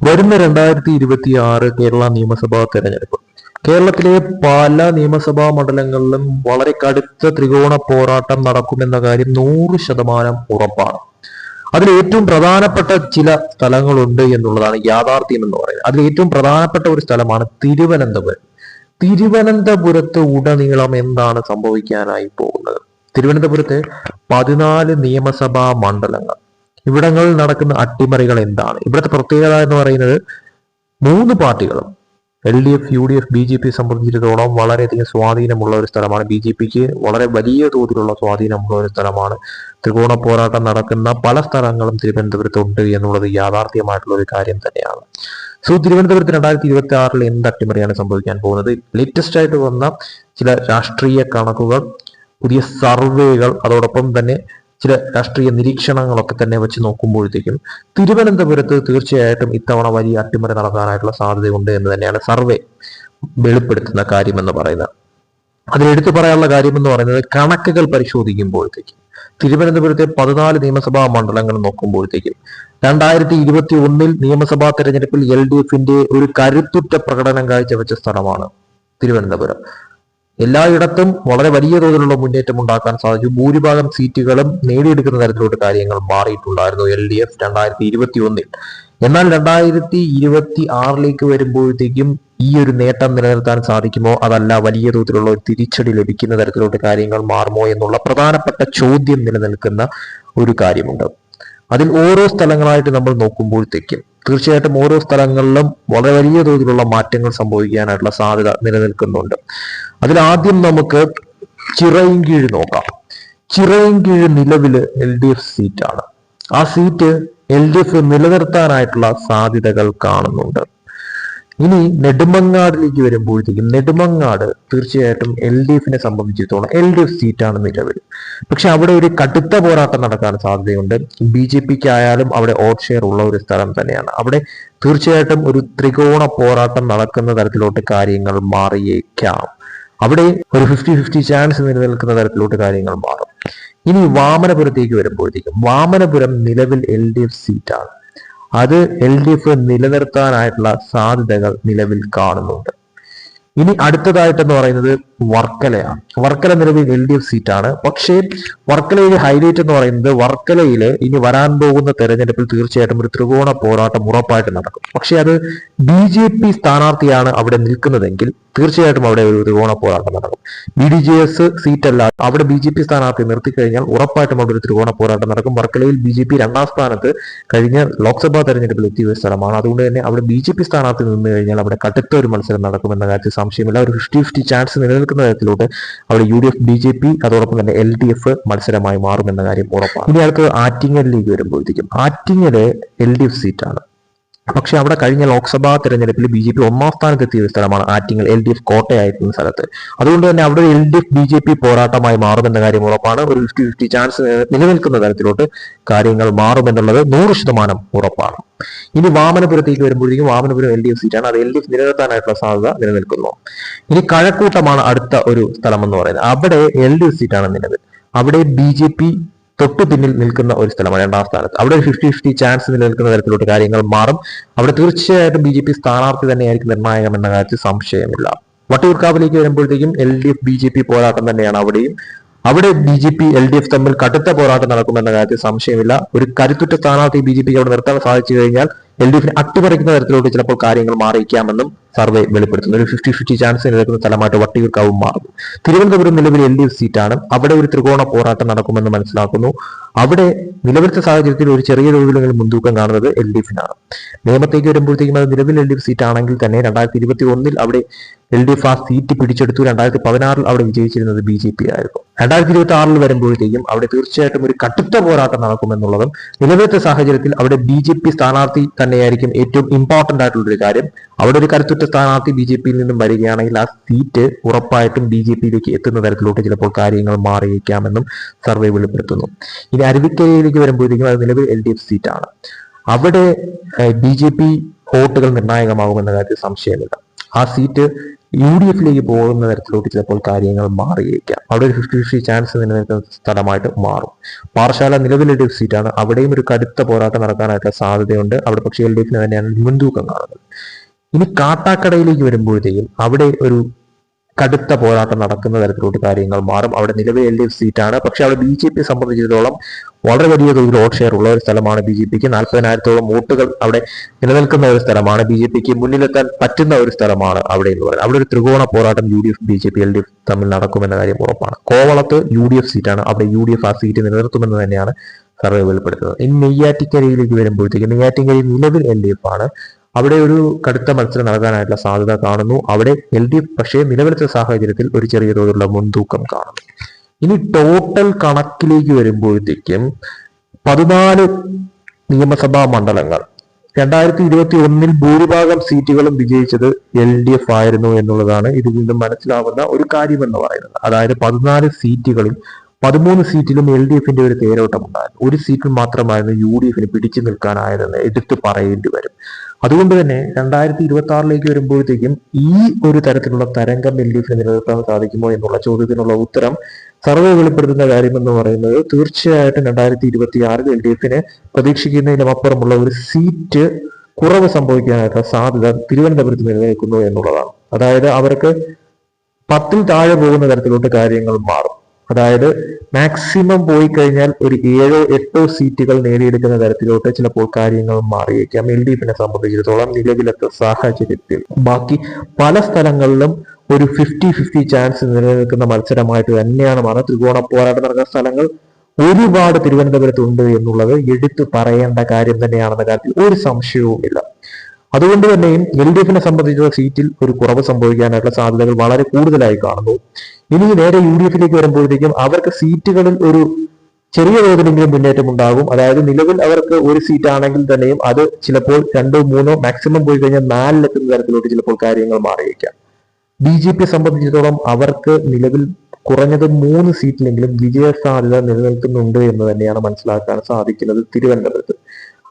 വരുന്ന രണ്ടായിരത്തി ഇരുപത്തി ആറ് കേരള നിയമസഭാ തെരഞ്ഞെടുപ്പ്. കേരളത്തിലെ പല നിയമസഭാ മണ്ഡലങ്ങളിലും വളരെ കടുത്ത ത്രികോണ പോരാട്ടം നടക്കുമെന്ന കാര്യം നൂറ് ശതമാനം ഉറപ്പാണ്. അതിൽ ഏറ്റവും പ്രധാനപ്പെട്ട ചില സ്ഥലങ്ങളുണ്ട് എന്നുള്ളതാണ് യാഥാർത്ഥ്യം എന്ന് പറയുന്നത്. അതിൽ ഏറ്റവും പ്രധാനപ്പെട്ട ഒരു സ്ഥലമാണ് തിരുവനന്തപുരം. തിരുവനന്തപുരത്ത് ഉടനീളം എന്താണ് സംഭവിക്കാനായി പോകുന്നത്? തിരുവനന്തപുരത്ത് പതിനാല് നിയമസഭാ മണ്ഡലങ്ങൾ. ഇവിടങ്ങളിൽ നടക്കുന്ന അട്ടിമറികൾ എന്താണ്? ഇവിടുത്തെ പ്രത്യേകത എന്ന് പറയുന്നത് മൂന്ന് പാർട്ടികളും L D F U D F B J P സംബന്ധിച്ചിടത്തോളം വളരെയധികം സ്വാധീനമുള്ള ഒരു സ്ഥലമാണ്. ബി ജെ പിക്ക് വളരെ വലിയ തോതിലുള്ള സ്വാധീനമുള്ള ഒരു സ്ഥലമാണ്. ത്രികോണ പോരാട്ടം നടക്കുന്ന പല സ്ഥലങ്ങളും തിരുവനന്തപുരത്തുണ്ട് എന്നുള്ളത് യാഥാർത്ഥ്യമായിട്ടുള്ള ഒരു കാര്യം തന്നെയാണ്. സോ തിരുവനന്തപുരത്ത് രണ്ടായിരത്തി ഇരുപത്തി ആറിൽ എന്ത് അട്ടിമറിയാണ് സംഭവിക്കാൻ പോകുന്നത്? ലേറ്റസ്റ്റ് ആയിട്ട് വന്ന ചില രാഷ്ട്രീയ കണക്കുകൾ പുതിയ സർവേകൾ അതോടൊപ്പം തന്നെ ചില രാഷ്ട്രീയ നിരീക്ഷണങ്ങളൊക്കെ തന്നെ വെച്ച് നോക്കുമ്പോഴത്തേക്കും തിരുവനന്തപുരത്ത് തീർച്ചയായിട്ടും ഇത്തവണ വലിയ അട്ടിമറി നടക്കാനായിട്ടുള്ള സാധ്യതയുണ്ട് എന്ന് തന്നെയാണ് സർവേ വെളിപ്പെടുത്തുന്ന കാര്യം എന്ന് പറയുന്നത്. അതിൽ എടുത്തു പറയാനുള്ള കാര്യം എന്ന് പറയുന്നത് കണക്കുകൾ പരിശോധിക്കുമ്പോഴത്തേക്കും തിരുവനന്തപുരത്തെ പതിനാല് നിയമസഭാ മണ്ഡലങ്ങൾ നോക്കുമ്പോഴത്തേക്കും രണ്ടായിരത്തി ഇരുപത്തി ഒന്നിൽ നിയമസഭാ തെരഞ്ഞെടുപ്പിൽ എൽ ഡി എഫിന്റെ ഒരു കരുത്തുറ്റ പ്രകടനം കാഴ്ചവെച്ച സ്ഥലമാണ് തിരുവനന്തപുരം. എല്ലായിടത്തും വളരെ വലിയ തോതിലുള്ള മുന്നേറ്റം ഉണ്ടാക്കാൻ സാധിച്ചു. ഭൂരിഭാഗം സീറ്റുകളും നേടിയെടുക്കുന്ന തരത്തിലോട്ട് കാര്യങ്ങൾ മാറിയിട്ടുണ്ടായിരുന്നു. എൽ ഡി എഫ് രണ്ടായിരത്തി ഇരുപത്തി ഒന്നിൽ എന്നാൽ രണ്ടായിരത്തി ഇരുപത്തി ആറിലേക്ക് വരുമ്പോഴത്തേക്കും ഈ ഒരു നേട്ടം നിലനിർത്താൻ സാധിക്കുമോ? അതല്ല വലിയ തോതിലുള്ള ഒരു തിരിച്ചടി ലഭിക്കുന്ന തരത്തിലോട്ട് കാര്യങ്ങൾ മാറുമോ എന്നുള്ള പ്രധാനപ്പെട്ട ചോദ്യം നിലനിൽക്കുന്ന ഒരു കാര്യമുണ്ട്. അതിൽ ഓരോ സ്ഥലങ്ങളായിട്ട് നമ്മൾ നോക്കുമ്പോഴത്തേക്കും തീർച്ചയായിട്ടും ഓരോ സ്ഥലങ്ങളിലും വളരെ വലിയ തോതിലുള്ള മാറ്റങ്ങൾ സംഭവിക്കാനായിട്ടുള്ള സാധ്യത നിലനിൽക്കുന്നുണ്ട്. അതിൽ ആദ്യം നമുക്ക് ചിറയിൻകീഴ് നോക്കാം. ചിറയും കീഴ് നിലവിൽ എൽ ഡി എഫ് സീറ്റാണ്. ആ സീറ്റ് എൽ ഡി എഫ് നിലനിർത്താനായിട്ടുള്ള സാധ്യതകൾ കാണുന്നുണ്ട്. ഇനി നെടുമങ്ങാടിലേക്ക് വരുമ്പോഴത്തേക്കും നെടുമങ്ങാട് തീർച്ചയായിട്ടും എൽ ഡി എഫിനെ സംബന്ധിച്ചിടത്തോളം എൽ ഡി എഫ് സീറ്റാണ് നിലവിൽ. പക്ഷെ അവിടെ ഒരു കടുത്ത പോരാട്ടം നടക്കാൻ സാധ്യതയുണ്ട്. ബി ജെ പിക്ക് ആയാലും അവിടെ ഓട്ട് ഷെയർ ഉള്ള ഒരു സ്ഥലം തന്നെയാണ്. അവിടെ തീർച്ചയായിട്ടും ഒരു ത്രികോണ പോരാട്ടം നടക്കുന്ന തരത്തിലോട്ട് കാര്യങ്ങൾ മാറിയേക്കാം. അവിടെ ഒരു ഫിഫ്റ്റി ഫിഫ്റ്റി ചാൻസ് നിലനിൽക്കുന്ന തരത്തിലോട്ട് കാര്യങ്ങൾ മാറും. ഇനി വാമനപുരത്തേക്ക് വരുമ്പോഴത്തേക്കും വാമനപുരം നിലവിൽ എൽ ഡി എഫ് സീറ്റാണ്. അത് എൽ ഡി എഫ് നിലനിർത്താനായിട്ടുള്ള സാധ്യതകൾ നിലവിൽ കാണുന്നുണ്ട്. ഇനി അടുത്തതായിട്ടെന്ന് പറയുന്നത് വർക്കലയാണ്. വർക്കല നിലവിൽ എൽ ഡി എഫ് സീറ്റാണ് പക്ഷേ വർക്കലയിലെ ഹൈലൈറ്റ് എന്ന് പറയുന്നത് വർക്കലയിൽ ഇനി വരാൻ പോകുന്ന തെരഞ്ഞെടുപ്പിൽ തീർച്ചയായിട്ടും ഒരു ത്രികോണ പോരാട്ടം ഉറപ്പായിട്ട് നടക്കും. പക്ഷെ അത് ബി ജെ പി സ്ഥാനാർത്ഥിയാണ് അവിടെ നിൽക്കുന്നതെങ്കിൽ തീർച്ചയായിട്ടും അവിടെ ഒരു ത്രികോണ പോരാട്ടം നടക്കും. B D J S seat അല്ല. അവിടെ ബി ജെ പി സ്ഥാനാർത്ഥി നിർത്തിക്കഴിഞ്ഞാൽ ഉറപ്പായിട്ടും അവിടെ ഒരു ത്രികോണ പോരാട്ടം നടക്കും. വർക്കലയിൽ ബി ജെ പി രണ്ടാം സ്ഥാനത്ത് കഴിഞ്ഞ ലോക്സഭാ തെരഞ്ഞെടുപ്പിൽ എത്തിയ ഒരു സ്ഥലമാണ്. അതുകൊണ്ട് തന്നെ അവിടെ ബി ജെ പി സ്ഥാനാർത്ഥി നിന്ന് കഴിഞ്ഞാൽ അവിടെ കടുത്ത ഒരു മത്സരം നടക്കുമെന്ന കാര്യത്തിൽ സംശയമില്ല. ഒരു ഫിഫ്റ്റി ഫിഫ്റ്റി ചാൻസ് നിലനിൽക്കുന്ന തരത്തിലോട്ട് അവിടെ U D F B J P അതോടൊപ്പം തന്നെ എൽ ഡി എഫ് മത്സരമായി മാറുമെന്ന കാര്യം ഉറപ്പാണ്. ഇനി അടുത്ത് ആറ്റിങ്ങലിലേക്ക് വരുമ്പോഴത്തേക്കും ആറ്റിങ്ങൽ എൽ ഡി എഫ് സീറ്റാണ്. പക്ഷെ അവിടെ കഴിഞ്ഞ ലോക്സഭാ തെരഞ്ഞെടുപ്പിൽ ബി ജെ പി ഒന്നാം സ്ഥാനത്തെത്തിയ സ്ഥലമാണ് ആറ്റിങ്ങൽ എൽ ഡി എഫ് കോട്ടയായിരുന്ന സ്ഥലത്ത്. അതുകൊണ്ട് തന്നെ അവിടെ L D F B J P പോരാട്ടമായി മാറുമെന്ന കാര്യം ഉറപ്പാണ്. ഒരു ഫിഫ്റ്റി ഫിഫ്റ്റി ചാൻസ് നിലനിൽക്കുന്ന തരത്തിലോട്ട് കാര്യങ്ങൾ മാറുമെന്നുള്ളത് നൂറ് ശതമാനം ഉറപ്പാണ്. ഇനി വാമനപുരത്തേക്ക് വരുമ്പോഴേക്കും വാമനപുരം എൽ ഡി എഫ് സീറ്റാണ്. അത് എൽ ഡി എഫ് നിലനിർത്താനായിട്ടുള്ള സാധ്യത നിലനിൽക്കുന്നു. ഇനി കഴക്കൂട്ടമാണ് അടുത്ത ഒരു സ്ഥലം എന്ന് പറയുന്നത്. അവിടെ എൽ ഡി എഫ് സീറ്റാണ് നിലവിൽ. അവിടെ ബി ജെ പി തൊട്ടു പിന്നിൽ നിൽക്കുന്ന ഒരു സ്ഥലമാണ് രണ്ടാം സ്ഥാനത്ത്. അവിടെ ഒരു ഫിഫ്റ്റി ഫിഫ്റ്റി ചാൻസ് നിലനിൽക്കുന്ന തരത്തിലോട്ട് കാര്യങ്ങൾ മാറും. അവിടെ തീർച്ചയായിട്ടും ബി ജെ പി സ്ഥാനാർത്ഥി തന്നെയായിരിക്കും നിർണായകം എന്ന കാര്യത്തിൽ സംശയമില്ല. വട്ടിയൂർക്കാവിലേക്ക് വരുമ്പോഴത്തേക്കും L D F B J P പോരാട്ടം തന്നെയാണ് അവിടെയും. അവിടെ B J P L D F തമ്മിൽ കടുത്ത പോരാട്ടം നടക്കുമെന്ന കാര്യത്തിൽ സംശയമില്ല. ഒരു കരുത്തുറ്റ സ്ഥാനാർത്ഥി ബി ജെ പിക്ക് അവിടെ നിർത്താൻ സാധിച്ചു കഴിഞ്ഞാൽ എൽ ഡി എഫിനെ അട്ടിമറിക്കുന്ന തരത്തിലോട്ട് ചിലപ്പോൾ കാര്യങ്ങൾ മാറിയിക്കാമെന്നും സർവേ വെളിപ്പെടുത്തുന്നു. ഒരു ഫിഫ്റ്റി ഫിഫ്റ്റി ചാൻസ് നിലനിൽക്കുന്ന സ്ഥലമായിട്ട് വട്ടിയൂർക്കാവും മാറും. തിരുവനന്തപുരം നിലവിൽ എൽ ഡി എഫ് സീറ്റാണ്. അവിടെ ഒരു ത്രികോണ പോരാട്ടം നടക്കുമെന്ന് മനസ്സിലാക്കുന്നു. അവിടെ നിലവിലത്തെ സാഹചര്യത്തിൽ ഒരു ചെറിയ തോതിലെങ്കിലും മുൻതൂക്കം കാണുന്നത് എൽ ഡി എഫിനാണ്. നിയമത്തേക്ക് വരുമ്പോഴത്തേക്കും അത് നിലവിൽ എൽ ഡി എഫ് സീറ്റ് ആണെങ്കിൽ തന്നെ രണ്ടായിരത്തി ഇരുപത്തി ഒന്നിൽ അവിടെ എൽ ഡി എഫ് ആ സീറ്റ് പിടിച്ചെടുത്തു. രണ്ടായിരത്തി പതിനാറിൽ അവിടെ വിജയിച്ചിരുന്നത് ബി ജെ പി ആയിരുന്നു. രണ്ടായിരത്തി ഇരുപത്തി ആറിൽ വരുമ്പോഴത്തേക്കും അവിടെ തീർച്ചയായിട്ടും ഒരു കടുത്ത പോരാട്ടം നടക്കുമെന്നുള്ളതും നിലവിലത്തെ സാഹചര്യത്തിൽ അവിടെ ബി ജെ പി സ്ഥാനാർത്ഥി തന്നെയായിരിക്കും ഏറ്റവും ഇമ്പോർട്ടന്റ് ആയിട്ടുള്ള ഒരു കാര്യം. അവിടെ ഒരു കരുത്തുറ്റ സ്ഥാനാർത്ഥി ബി ജെ പിയിൽ നിന്നും വരികയാണെങ്കിൽ ആ സീറ്റ് ഉറപ്പായിട്ടും ബി ജെ പിയിലേക്ക് എത്തുന്ന തരത്തിലോട്ട് ചിലപ്പോൾ കാര്യങ്ങൾ മാറിയേക്കാമെന്നും സർവേ വെളിപ്പെടുത്തുന്നു. ഇനി അരുവിക്കരയിലേക്ക് വരുമ്പോഴത്തേക്കും അത് നിലവിൽ എൽ ഡി എഫ് സീറ്റാണ്. അവിടെ ബി ജെ പി വോട്ടുകൾ നിർണായകമാകുമെന്ന കാര്യത്തിൽ സംശയമില്ല. ആ സീറ്റ് യു ഡി എഫിലേക്ക് പോകുന്ന തരത്തിലോട്ട് ചിലപ്പോൾ കാര്യങ്ങൾ മാറിയേക്കാം. അവിടെ ഒരു ഫിഫ്റ്റി ഫിഫ്റ്റി ചാൻസ് നിലനിൽക്കുന്ന സ്ഥലമായിട്ട് മാറും. പാറശാല നിലവിലെ എഫ് സീറ്റാണ്. അവിടെയും ഒരു കടുത്ത പോരാട്ടം നടക്കാനായിട്ടുള്ള സാധ്യതയുണ്ട്. അവിടെ പക്ഷേ എൽ ഡി എഫിന് തന്നെയാണ് മുൻതൂക്കം കാണുന്നത്. ഇനി കാട്ടാക്കടയിലേക്ക് വരുമ്പോഴത്തേക്കും അവിടെ ഒരു കടുത്ത പോരാട്ടം നടക്കുന്ന തരത്തിലോട്ട് കാര്യങ്ങൾ മാറും. അവിടെ നിലവിൽ എൽ ഡി എഫ് സീറ്റാണ്. പക്ഷെ അവിടെ ബി ജെ പി സംബന്ധിച്ചിടത്തോളം വളരെ വലിയ തോതിൽ വോട്ട് ഷെയർ ഉള്ള ഒരു സ്ഥലമാണ് ബി ജെ പിക്ക്. നാൽപ്പതിനായിരത്തോളം വോട്ടുകൾ അവിടെ നിലനിൽക്കുന്ന ഒരു സ്ഥലമാണ് ബി ജെ പിക്ക്. മുന്നിലെത്താൻ പറ്റുന്ന ഒരു സ്ഥലമാണ് അവിടെ എന്ന് പറയുന്നത്. അവിടെ ഒരു ത്രികോണ പോരാട്ടം U D F B J P L D F തമ്മിൽ നടക്കുമെന്ന കാര്യം ഉറപ്പാണ്. കോവളത്ത് യു ഡി എഫ് സീറ്റാണ്. അവിടെ യു ഡി എഫ് ആ സീറ്റ് നിലനിർത്തുമെന്ന് തന്നെയാണ് സർവേ വെളിപ്പെടുത്തുന്നത്. ഇനി നെയ്യാറ്റിക്കരയിലേക്ക് വരുമ്പോഴത്തേക്ക് നെയ്യാറ്റിക്കരയിൽ നിലവിൽ എൽ ഡി എഫ് ആണ്. അവിടെ ഒരു കടുത്ത മത്സരം നടക്കാനായിട്ടുള്ള സാധ്യത കാണുന്നു. അവിടെ എൽ ഡി എഫ് പക്ഷേ നിലവിലത്തെ സാഹചര്യത്തിൽ ഒരു ചെറിയ തോതിലുള്ള മുൻതൂക്കം കാണുന്നു. ഇനി ടോട്ടൽ കണക്കിലേക്ക് വരുമ്പോഴത്തേക്കും പതിനാല് നിയമസഭാ മണ്ഡലങ്ങൾ രണ്ടായിരത്തി ഇരുപത്തി ഒന്നിൽ ഭൂരിഭാഗം സീറ്റുകളും വിജയിച്ചത് എൽ ഡി എഫ് ആയിരുന്നു എന്നുള്ളതാണ് ഇതിൽ നിന്നും മനസ്സിലാവുന്ന ഒരു കാര്യം എന്ന് പറയുന്നത്. അതായത് പതിനാല് സീറ്റുകളിൽ പതിമൂന്ന് സീറ്റിലും എൽ ഡി എഫിന്റെ ഒരു തേരോട്ടം ഉണ്ടായിരുന്നു ഒരു സീറ്റിൽ മാത്രമായിരുന്നു യു ഡി എഫിന് പിടിച്ചു നിൽക്കാനായതെന്ന് എടുത്തു പറയേണ്ടി വരും. അതുകൊണ്ട് തന്നെ രണ്ടായിരത്തി ഇരുപത്തി ആറിലേക്ക് വരുമ്പോഴത്തേക്കും ഈ ഒരു തരത്തിലുള്ള തരംഗം എൽ ഡി എഫിന് നിലനിർത്താൻ സാധിക്കുമോ എന്നുള്ള ചോദ്യത്തിനുള്ള ഉത്തരം സർവേ വെളിപ്പെടുത്തുന്ന കാര്യമെന്ന് പറയുന്നത് തീർച്ചയായിട്ടും രണ്ടായിരത്തി ഇരുപത്തി ആറിൽ എൽ ഡി എഫിന് പ്രതീക്ഷിക്കുന്നതിനും അപ്പുറമുള്ള ഒരു സീറ്റ് കുറവ് സംഭവിക്കാനായിട്ടുള്ള സാധ്യത തിരുവനന്തപുരത്ത് നിലനിൽക്കുന്നു എന്നുള്ളതാണ്. അതായത് അവർക്ക് പത്തിൽ താഴെ പോകുന്ന തരത്തിലോട്ട് കാര്യങ്ങൾ മാറും. അതായത് മാക്സിമം പോയി കഴിഞ്ഞാൽ ഒരു ഏഴോ എട്ടോ സീറ്റുകൾ നേടിയെടുക്കുന്ന തരത്തിലോട്ട് ചിലപ്പോൾ കാര്യങ്ങൾ മാറിയേക്കാം. എൽ ഡി എഫിനെ സംബന്ധിച്ചിടത്തോളം നിലവിലത്തെ സാഹചര്യത്തിൽ. ബാക്കി പല സ്ഥലങ്ങളിലും ഒരു ഫിഫ്റ്റി ഫിഫ്റ്റി ചാൻസ് നിലനിൽക്കുന്ന മത്സരമായിട്ട് തന്നെയാണ് മാറുന്നത്. ത്രികോണ പോരാട്ടം നടക്കുന്ന സ്ഥലങ്ങൾ ഒരുപാട് തിരുവനന്തപുരത്തുണ്ട് എന്നുള്ളത് എടുത്തു പറയേണ്ട കാര്യം തന്നെയാണെന്ന കാര്യത്തിൽ ഒരു സംശയവുമില്ല. അതുകൊണ്ട് തന്നെയും എൽ ഡി എഫിനെ സംബന്ധിച്ചുള്ള സീറ്റിൽ ഒരു കുറവ് സംഭവിക്കാനായിട്ടുള്ള സാധ്യതകൾ വളരെ കൂടുതലായി കാണുന്നു. ഇനി നേരെ യു ഡി എഫിലേക്ക് വരുമ്പോഴത്തേക്കും അവർക്ക് സീറ്റുകളിൽ ഒരു ചെറിയ തോതിലെങ്കിലും മുന്നേറ്റം ഉണ്ടാകും. അതായത് നിലവിൽ അവർക്ക് ഒരു സീറ്റ് ആണെങ്കിൽ തന്നെയും അത് ചിലപ്പോൾ രണ്ടോ മൂന്നോ മാക്സിമം പോയി കഴിഞ്ഞാൽ നാലിലെത്തുന്ന തരത്തിലോട്ട് ചിലപ്പോൾ കാര്യങ്ങൾ മാറിയേക്കാം. ബി ജെ പിയെ സംബന്ധിച്ചിടത്തോളം അവർക്ക് നിലവിൽ കുറഞ്ഞത് മൂന്ന് സീറ്റിലെങ്കിലും വിജയ സാധ്യത നിലനിൽക്കുന്നുണ്ട് എന്ന് തന്നെയാണ് മനസ്സിലാക്കാൻ സാധിക്കുന്നത് തിരുവനന്തപുരത്ത്.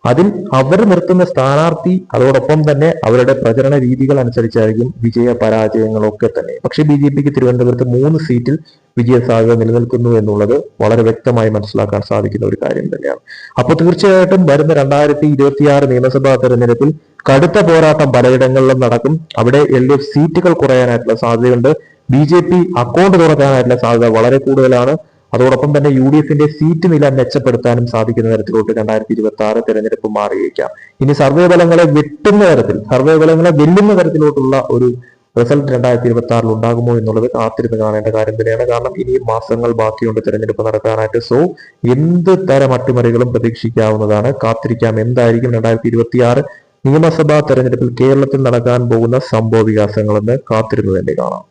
അതിൽ അവർ നിർത്തുന്ന സ്ഥാനാർത്ഥി അതോടൊപ്പം തന്നെ അവരുടെ പ്രചരണ രീതികൾ അനുസരിച്ചായിരിക്കും വിജയ പരാജയങ്ങളൊക്കെ തന്നെ. പക്ഷെ ബി ജെ പിക്ക് തിരുവനന്തപുരത്ത് മൂന്ന് സീറ്റിൽ വിജയ സാധ്യത നിലനിൽക്കുന്നു എന്നുള്ളത് വളരെ വ്യക്തമായി മനസ്സിലാക്കാൻ സാധിക്കുന്ന ഒരു കാര്യം തന്നെയാണ്. അപ്പോൾ തീർച്ചയായിട്ടും വരുന്ന രണ്ടായിരത്തി ഇരുപത്തിയാറ് നിയമസഭാ തെരഞ്ഞെടുപ്പിൽ കടുത്ത പോരാട്ടം പലയിടങ്ങളിലും നടക്കും. അവിടെ എൽ ഡി എഫ് സീറ്റുകൾ കുറയാനായിട്ടുള്ള സാധ്യതയുണ്ട്. ബി ജെ പി അക്കൗണ്ട് തുറക്കാനായിട്ടുള്ള സാധ്യത വളരെ കൂടുതലാണ്. അതോടൊപ്പം തന്നെ യു ഡി എഫിന്റെ സീറ്റ് നില മെച്ചപ്പെടുത്താനും സാധിക്കുന്ന തരത്തിലോട്ട് രണ്ടായിരത്തി ഇരുപത്തി ആറ് തെരഞ്ഞെടുപ്പ് മാറിയേക്കാം. ഇനി സർവേ ഫലങ്ങളെ വെട്ടുന്ന തരത്തിൽ സർവേ ഫലങ്ങളെ വെല്ലുന്ന തരത്തിലോട്ടുള്ള ഒരു റിസൾട്ട് രണ്ടായിരത്തി ഇരുപത്തി ആറിൽ ഉണ്ടാകുമോ എന്നുള്ളത് കാത്തിരുന്ന് കാണേണ്ട കാര്യം തന്നെയാണ്. കാരണം ഇനി മാസങ്ങൾ ബാക്കിയുണ്ട് തെരഞ്ഞെടുപ്പ് നടക്കാനായിട്ട്. സോ എന്ത് തരം അട്ടിമറികളും പ്രതീക്ഷിക്കാവുന്നതാണ്. കാത്തിരിക്കാം. എന്തായിരിക്കും രണ്ടായിരത്തി ഇരുപത്തി ആറ് നിയമസഭാ തെരഞ്ഞെടുപ്പിൽ കേരളത്തിൽ നടക്കാൻ പോകുന്ന സംഭവ വികാസങ്ങളെന്ന് കാത്തിരുന്ന് തന്നെ കാണാം.